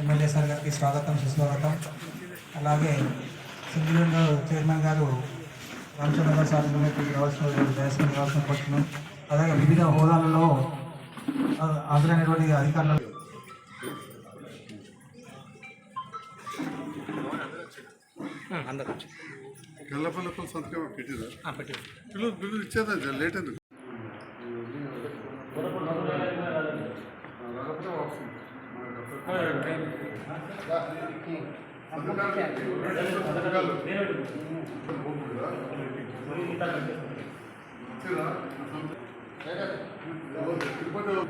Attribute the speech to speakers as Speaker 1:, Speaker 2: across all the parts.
Speaker 1: MLA sir గారికి స్వాగతం సుస్వాగతం. అలాగే సింగిల్ చైర్మన్ గారు రామచంద్ర సార్ ముందుకు రావాల్సిన దయచేసి రావాల్సిన కోరుతున్నాం అలాగే వివిధ హోదాలలో హాజరైనటువంటి అధికారులు.
Speaker 2: అందరూ సంతకం పెట్టిరా? బిల్లు బిల్లు ఇచ్చేదా లేట్ ఎందుకు?
Speaker 3: ఫోటో దిగాం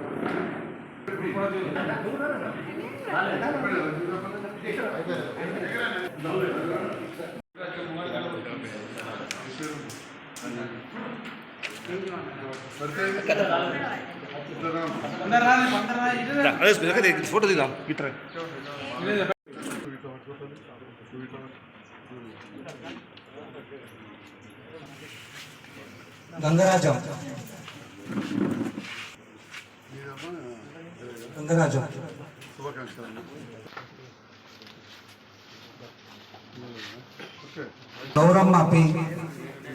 Speaker 1: ഫോട്ടോ ചെയ്താ
Speaker 2: ഇത്ര ഗംഗരാജം.
Speaker 1: ഗംഗരാജം. ഗൗരമ്മ
Speaker 2: പി.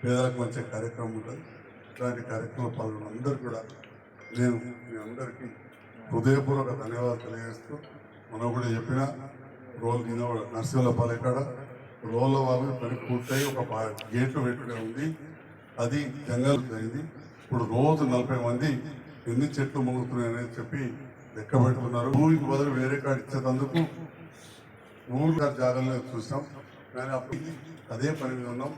Speaker 2: పేదలకు మంచి కార్యక్రమం ఉంటుంది. ఇట్లాంటి కార్యక్రమం పాల్గొన్న అందరూ కూడా నేను మీ అందరికీ హృదయపూర్వక ధన్యవాదాలు తెలియజేస్తూ మనం కూడా చెప్పిన రోల్ కింద నర్సింహల పాలెకాడ రోల్ల వాళ్ళు పని పూర్తయి ఒక గేట్లు పెట్టుడే ఉంది. అది జంగల్ అయింది ఇప్పుడు రోజు నలభై మంది ఎన్ని చెట్లు మొగుతున్నాయి చెప్పి లెక్క పెడుతున్నారు. భూమికి బదులు వేరే కాడ ఇచ్చేటందుకు ఊరు గారి జాగాలో చూసాం కానీ అప్పుడు అదే పని మీద ఉన్నాం.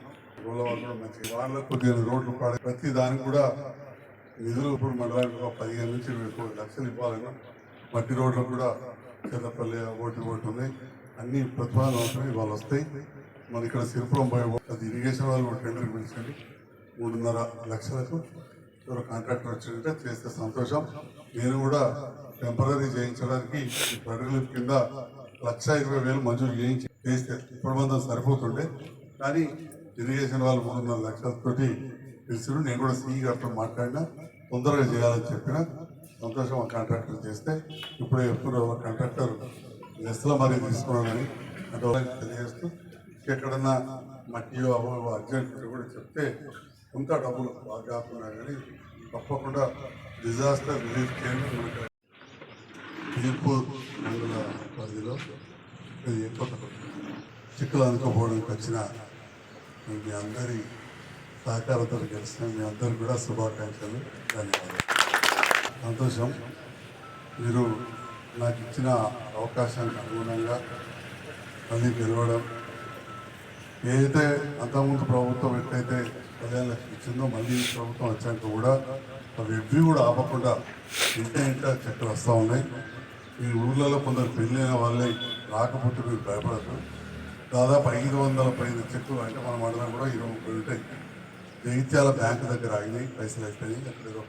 Speaker 2: రోడ్ల వాళ్ళు కూడా మంచి వాళ్ళకు కొద్దిగా రోడ్లు పాడే. ప్రతి దానికి కూడా నిధులు ఇప్పుడు మండలానికి ఒక పదిహేను నుంచి ఇరవై లక్షలు ఇవ్వాలన్నా మట్టి రోడ్లకు కూడా చెల్లపల్లి ఓటి ఓటు ఉన్నాయి అన్ని ప్రతిపాదనలు అవసరం ఇవాళ వస్తాయి. మన ఇక్కడ సిరిపురం పోయే అది ఇరిగేషన్ వాళ్ళు కూడా టెండర్ పిలిచండి మూడున్నర లక్షలకు ఎవరు కాంట్రాక్టర్ వచ్చినట్టే చేస్తే సంతోషం. నేను కూడా టెంపరీ చేయించడానికి ఈ కింద లక్ష ఇరవై వేలు మంజూరు చేయించి చేస్తే ఇప్పుడు మందం సరిపోతుండే. కానీ ఇరిగేషన్ వాళ్ళు మూడున్నర లక్షలతోటి పిలిచారు. నేను కూడా సిఈ గారితో మాట్లాడినా. తొందరగా చేయాలని చెప్పిన. సంతోషం ఆ కాంట్రాక్టర్ చేస్తే. ఇప్పుడే ఎప్పుడు కాంట్రాక్టర్ లెస్లో మరీ తీసుకున్నానని అంటే తెలియజేస్తూ. ఎక్కడన్నా మట్టియో అవో అర్జెంట్ కూడా చెప్తే కొంత డబ్బులు బాగా కానీ తప్పకుండా డిజాస్టర్ రిలీఫ్ కేంద్రం మనకు తీర్పూర్ మండల పరిధిలో ఇది కొత్త చిక్కులు అనుకోపోవడానికి వచ్చిన మీ అందరి సహకారంతో గెలిచిన మీ అందరికి కూడా శుభాకాంక్షలు ధన్యవాదాలు. సంతోషం. మీరు నాకు ఇచ్చిన అవకాశానికి అనుగుణంగా మళ్ళీ గెలవడం. ఏదైతే అంతకుముందు ప్రభుత్వం ఎట్లయితే పదిహేను లక్షలు ఇచ్చిందో మళ్ళీ ప్రభుత్వం వచ్చాక కూడా అవి ఎవ్వి కూడా ఆపకుండా ఇంట ఇంట చెట్లు వస్తూ ఉన్నాయి. ఈ ఊళ్ళలో కొందరు పెళ్ళైన వాళ్ళే రాకపోతే మీరు భయపడదు దాదాపు ఐదు వందల పైన చెట్లు అంటే మన మండలం కూడా ఇరవై ముప్పై ఉంటాయి. జగిత్యాల బ్యాంకు దగ్గర ఆగినాయి పైసలు అయిపోయినాయి అక్కడ ఏదో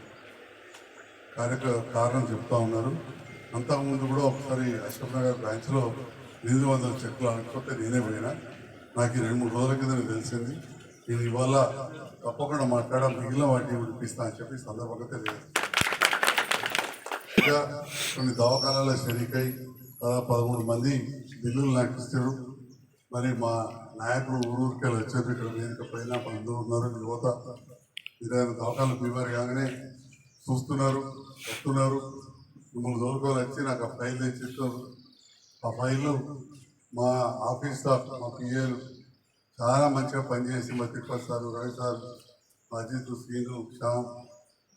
Speaker 2: కార్యక్రమ కారణం చెప్తా ఉన్నారు. అంతకుముందు కూడా ఒకసారి అశోక్ నగర్ బ్రాంచ్లో ఎనిమిది వందల చెట్లు అనుకుంటే నేనే పోయినా. నాకు ఈ రెండు మూడు రోజుల కింద తెలిసింది. నేను ఇవాళ తప్పకుండా మాట్లాడ మిగిలిన వాటిని వినిపిస్తా అని చెప్పి సందర్భంగా తెలియదు ఇంకా కొన్ని దవాఖానాల షరీకై దాదాపు పదమూడు మంది బిల్లులు నాకు మరి మా నాయకులు ఊరూరికెళ్ళి వచ్చారు. ఇక్కడ వేదిక పైన అందరూ ఉన్నారు. యువత ఇరవై దవాఖాలు బీమారు కాగానే చూస్తున్నారు వస్తున్నారు. మిమ్మల్ని దొరకలు వచ్చి నాకు ఆ ఫైల్ తెచ్చిస్తారు ఆ ఫైల్ మా ఆఫీస్ స్టాఫ్ మా పిఏలు చాలా మంచిగా పనిచేసి మా తిరుపతి సార్ రవి సార్ మా అజిత్ శ్రీను శ్యామ్.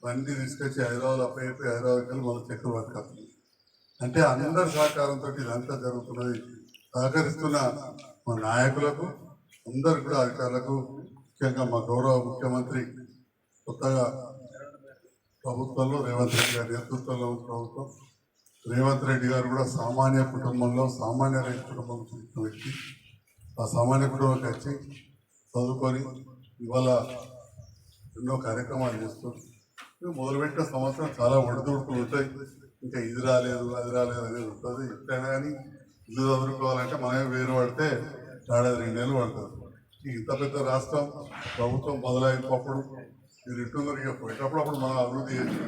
Speaker 2: బండి తీసుకొచ్చి హైదరాబాద్ అప్పయ్యి హైదరాబాద్కి వెళ్ళి మళ్ళీ చెక్కులు అవుతుంది అంటే అందరి సహకారంతో ఇదంతా జరుగుతున్నది. సహకరిస్తున్న మా నాయకులకు అందరు కూడా అధికారులకు ముఖ్యంగా మా గౌరవ ముఖ్యమంత్రి కొత్తగా ప్రభుత్వంలో రేవంత్ రెడ్డి గారి నేతృత్వంలో ప్రభుత్వం. రేవంత్ రెడ్డి గారు కూడా సామాన్య కుటుంబంలో సామాన్య రైతు కుటుంబంలో వ్యక్తి. ఆ సామాన్య కుటుంబంకి వచ్చి చదువుకొని ఇవాళ ఎన్నో కార్యక్రమాలు చేస్తున్నాం మొదలుపెట్టిన సంవత్సరం చాలా ఒడిదుడుకులు ఉంటాయి. ఇంకా ఇది రాలేదు అది రాలేదు అనేది ఉంటుంది. ఎట్లయినా కానీ ఇల్లు చదువుకోవాలంటే మనమే వేరు పడితే ఏడాది రెండేళ్ళు పడుతుంది. ఇంత పెద్ద రాష్ట్రం ప్రభుత్వం మొదలైనప్పుడు మీరు ఇంటి ఇక పోయేటప్పుడు అప్పుడు మనం అభివృద్ధి చేసి